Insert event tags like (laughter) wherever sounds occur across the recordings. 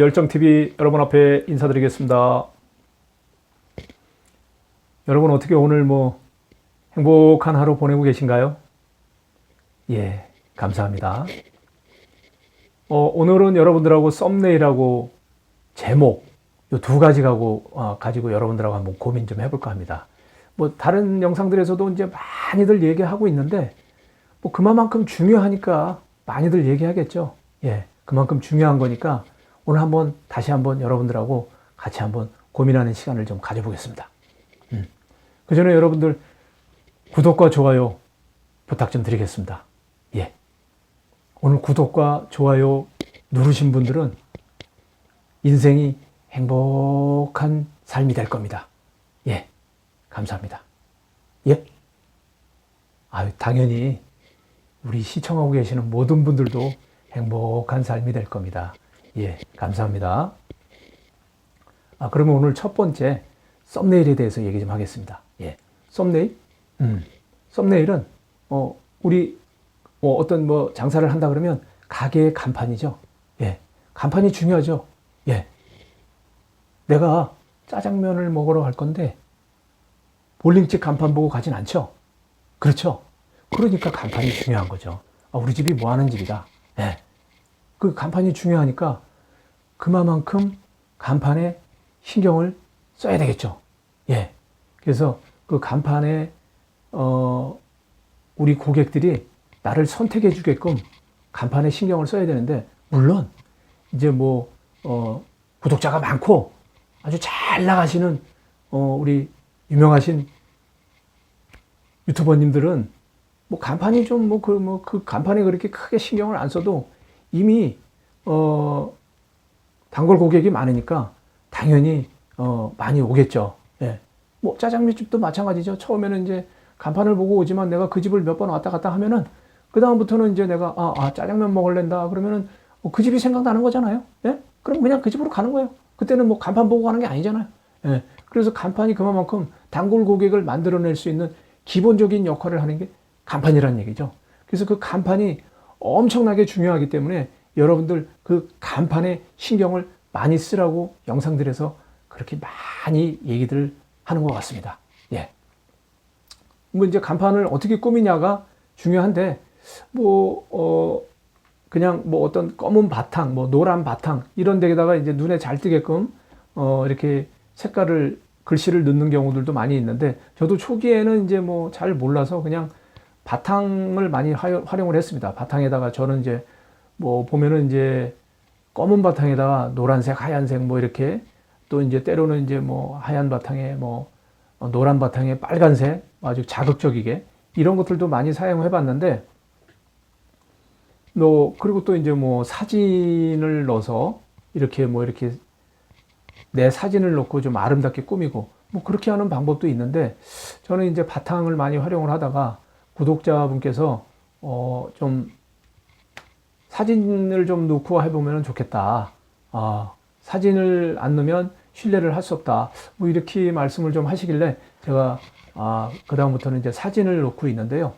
열정TV 여러분 앞에 인사드리겠습니다. 여러분 어떻게 오늘 뭐 행복한 하루 보내고 계신가요? 예, 감사합니다. 어, 오늘은 여러분들하고 썸네일하고 제목 이 두 가지 가고 어, 가지고 여러분들하고 한번 고민 좀 해볼까 합니다. 뭐 다른 영상들에서도 이제 많이들 얘기하고 있는데 뭐 그만큼 중요하니까 많이들 얘기하겠죠. 예, 그만큼 중요한 거니까 오늘 한번 다시 한번 여러분들하고 같이 한번 고민하는 시간을 좀 가져보겠습니다. 음. 그 전에 여러분들 구독과 좋아요 부탁 좀 드리겠습니다. 예. 오늘 구독과 좋아요 누르신 분들은 인생이 행복한 삶이 될 겁니다. 예. 감사합니다. 예. 아유, 당연히 우리 시청하고 계시는 모든 분들도 행복한 삶이 될 겁니다. 예, 감사합니다. 아, 그러면 오늘 첫 번째 썸네일에 대해서 얘기 좀 하겠습니다. 예, 썸네일? 음, 썸네일은 어, 우리 뭐 어떤 뭐 장사를 한다 그러면 가게의 간판이죠. 예, 간판이 중요하죠. 예, 내가 짜장면을 먹으러 갈 건데 볼링집 간판 보고 가진 않죠. 그렇죠. 그러니까 간판이 중요한 거죠. 아, 우리 집이 뭐 하는 집이다. 예. 그 간판이 중요하니까 그만큼 간판에 신경을 써야 되겠죠. 예. 그래서 그 간판에 어 우리 고객들이 나를 선택해 주게끔 간판에 신경을 써야 되는데 물론 이제 뭐 어 구독자가 많고 아주 잘 나가시는 어 우리 유명하신 유튜버님들은 뭐 간판이 좀 뭐 그 뭐그 간판에 그렇게 크게 신경을 안 써도 이미 어 단골 고객이 많으니까 당연히 어 많이 오겠죠. 예. 뭐 짜장면 집도 마찬가지죠. 처음에는 이제 간판을 보고 오지만 내가 그 집을 몇 번 왔다 갔다 하면은 그 다음부터는 이제 내가 아, 아 짜장면 먹을랜다 그러면은 어, 그 집이 생각나는 거잖아요. 예? 그럼 그냥 그 집으로 가는 거예요. 그때는 뭐 간판 보고 가는 게 아니잖아요. 예. 그래서 간판이 그만큼 단골 고객을 만들어낼 수 있는 기본적인 역할을 하는 게 간판이라는 얘기죠. 그래서 그 간판이 엄청나게 중요하기 때문에 여러분들 그 간판에 신경을 많이 쓰라고 영상들에서 그렇게 많이 얘기들 하는 것 같습니다. 예. 뭐 이제 간판을 어떻게 꾸미냐가 중요한데 뭐, 어, 그냥 뭐 어떤 검은 바탕, 뭐 노란 바탕 이런 데다가 이제 눈에 잘 띄게끔 어, 이렇게 색깔을 글씨를 넣는 경우들도 많이 있는데 저도 초기에는 이제 뭐 잘 몰라서 그냥 바탕을 많이 활용을 했습니다. 바탕에다가 저는 이제 뭐 보면은 이제 검은 바탕에다가 노란색, 하얀색 뭐 이렇게 또 이제 때로는 이제 뭐 하얀 바탕에 뭐 노란 바탕에 빨간색 아주 자극적이게 이런 것들도 많이 사용해 봤는데 뭐 그리고 또 이제 뭐 사진을 넣어서 이렇게 뭐 이렇게 내 사진을 넣고 좀 아름답게 꾸미고 뭐 그렇게 하는 방법도 있는데 저는 이제 바탕을 많이 활용을 하다가 구독자분께서 어좀 사진을 좀 넣고 해보면 좋겠다. 아, 사진을 안 넣으면 신뢰를 할 수 없다. 뭐 이렇게 말씀을 좀 하시길래 제가 아, 그다음부터는 이제 사진을 넣고 있는데요.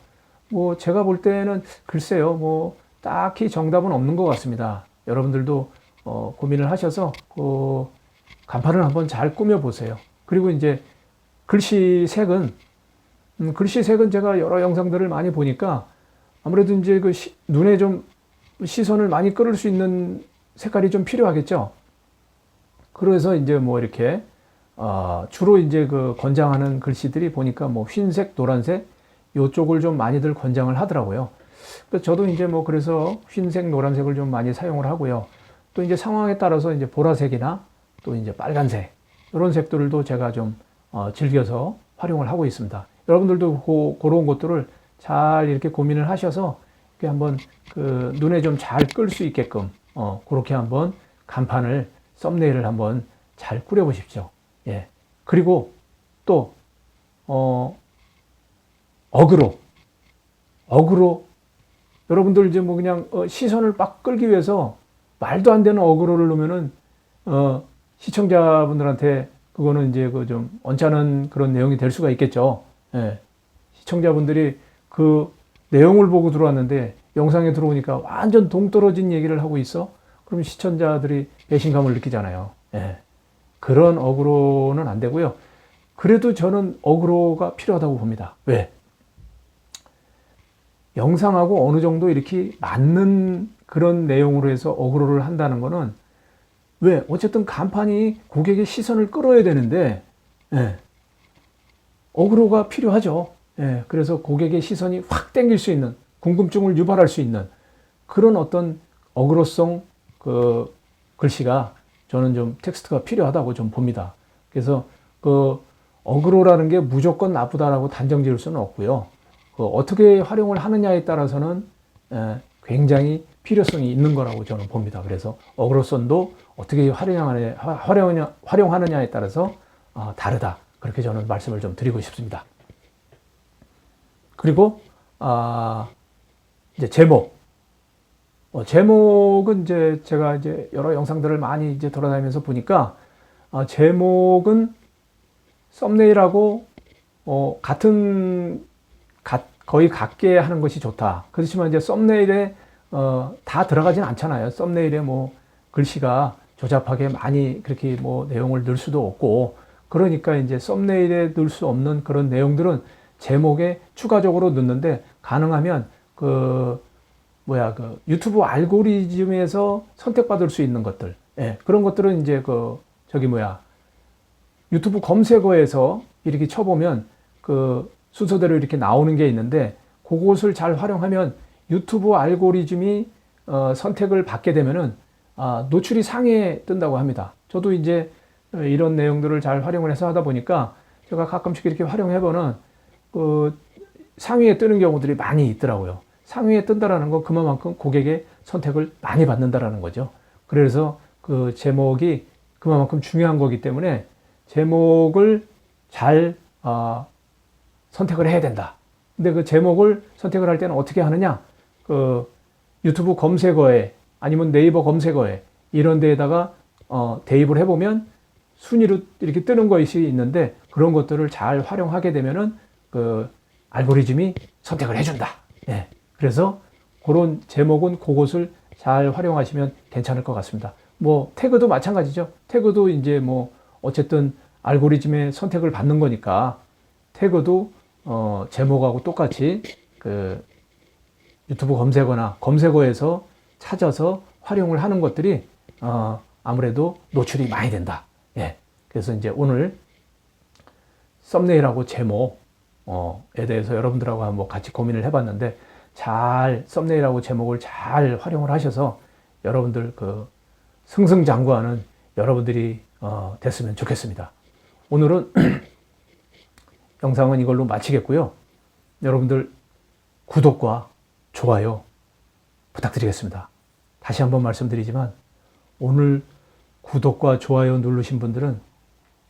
뭐 제가 볼 때는 글쎄요. 뭐 딱히 정답은 없는 것 같습니다. 여러분들도 어, 고민을 하셔서 그 간판을 한번 잘 꾸며 보세요. 그리고 이제 글씨 색은 음, 글씨 색은 제가 여러 영상들을 많이 보니까 아무래도 이제 그 시, 눈에 좀 시선을 많이 끌을 수 있는 색깔이 좀 필요하겠죠. 그래서 이제 뭐 이렇게 어, 주로 이제 그 권장하는 글씨들이 보니까 뭐 흰색, 노란색 요쪽을 좀 많이들 권장을 하더라고요. 저도 이제 뭐 그래서 흰색, 노란색을 좀 많이 사용을 하고요. 또 이제 상황에 따라서 이제 보라색이나 또 이제 빨간색 이런 색들도 제가 좀 어, 즐겨서 활용을 하고 있습니다. 여러분들도 고, 그런 것들을 잘 이렇게 고민을 하셔서 이렇게 한번 그 눈에 좀 잘 끌 수 있게끔 어, 그렇게 한번 간판을 썸네일을 한번 잘 꾸려 보십시오. 예. 그리고 또 어, 어그로 어그로 여러분들 이제 뭐 그냥 어, 시선을 막 끌기 위해서 말도 안 되는 어그로를 놓으면은 어, 시청자분들한테 그거는 이제 그 좀 언짢은 그런 내용이 될 수가 있겠죠. 예. 시청자분들이 그 내용을 보고 들어왔는데 영상에 들어오니까 완전 동떨어진 얘기를 하고 있어. 그럼 시청자들이 배신감을 느끼잖아요. 예. 그런 어그로는 안 되고요. 그래도 저는 어그로가 필요하다고 봅니다. 왜? 영상하고 어느 정도 이렇게 맞는 그런 내용으로 해서 어그로를 한다는 거는 왜? 어쨌든 간판이 고객의 시선을 끌어야 되는데, 예. 어그로가 필요하죠. 예. 그래서 고객의 시선이 확 땡길 수 있는, 궁금증을 유발할 수 있는 그런 어떤 어그로성 그 글씨가 저는 좀 텍스트가 필요하다고 좀 봅니다. 그래서 그 어그로라는 게 무조건 나쁘다라고 단정 지을 수는 없고요. 그 어떻게 활용을 하느냐에 따라서는 에, 굉장히 필요성이 있는 거라고 저는 봅니다. 그래서 어그로선도 어떻게 활용하느냐, 활용, 활용하느냐에 따라서 어, 다르다. 그렇게 저는 말씀을 좀 드리고 싶습니다. 그리고 아, 이제 제목. 어, 제목은 이제 제가 이제 여러 영상들을 많이 이제 돌아다니면서 보니까 어, 제목은 썸네일하고 어, 같은 가, 거의 같게 하는 것이 좋다. 그렇지만 이제 썸네일에 어, 다 들어가진 않잖아요. 썸네일에 뭐 글씨가 조잡하게 많이 그렇게 뭐 내용을 넣을 수도 없고 그러니까 이제 썸네일에 넣을 수 없는 그런 내용들은 제목에 추가적으로 넣는데 가능하면 그 뭐야 그 유튜브 알고리즘에서 선택받을 수 있는 것들 예, 그런 것들은 이제 그 저기 뭐야 유튜브 검색어에서 이렇게 쳐보면 그 순서대로 이렇게 나오는 게 있는데 그것을 잘 활용하면 유튜브 알고리즘이 어, 선택을 받게 되면은 아, 노출이 상위에 뜬다고 합니다. 저도 이제 이런 내용들을 잘 활용을 해서 하다 보니까 제가 가끔씩 이렇게 활용해보는 그 상위에 뜨는 경우들이 많이 있더라고요. 상위에 뜬다라는 건 그만큼 고객의 선택을 많이 받는다라는 거죠. 그래서 그 제목이 그만큼 중요한 거기 때문에 제목을 잘 어, 선택을 해야 된다. 근데 그 제목을 선택을 할 때는 어떻게 하느냐? 그 유튜브 검색어에 아니면 네이버 검색어에 이런 데에다가 어, 대입을 해보면 순위로 이렇게 뜨는 것이 있는데 그런 것들을 잘 활용하게 되면은 그 알고리즘이 선택을 해준다. 예. 그래서 그런 제목은 그것을 잘 활용하시면 괜찮을 것 같습니다. 뭐 태그도 마찬가지죠. 태그도 이제 뭐 어쨌든 알고리즘의 선택을 받는 거니까 태그도 어 제목하고 똑같이 그 유튜브 검색어나 검색어에서 찾아서 활용을 하는 것들이 어 아무래도 노출이 많이 된다. 예. 그래서 이제 오늘 썸네일하고 제목 에 대해서 여러분들하고 한번 같이 고민을 해봤는데 잘 썸네일하고 제목을 잘 활용을 하셔서 여러분들 그 승승장구하는 여러분들이 어, 됐으면 좋겠습니다. 오늘은 (clears throat) 영상은 이걸로 마치겠고요. 여러분들 구독과 좋아요 부탁드리겠습니다. 다시 한번 말씀드리지만 오늘 구독과 좋아요 누르신 분들은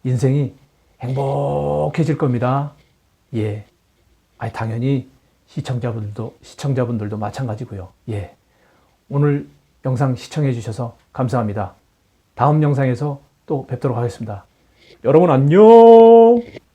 인생이 행복해질 겁니다. 예. 아니, 당연히 시청자분들도, 시청자분들도 마찬가지고요. 예. 오늘 영상 시청해 주셔서 감사합니다. 다음 영상에서 또 뵙도록 하겠습니다. 여러분 안녕!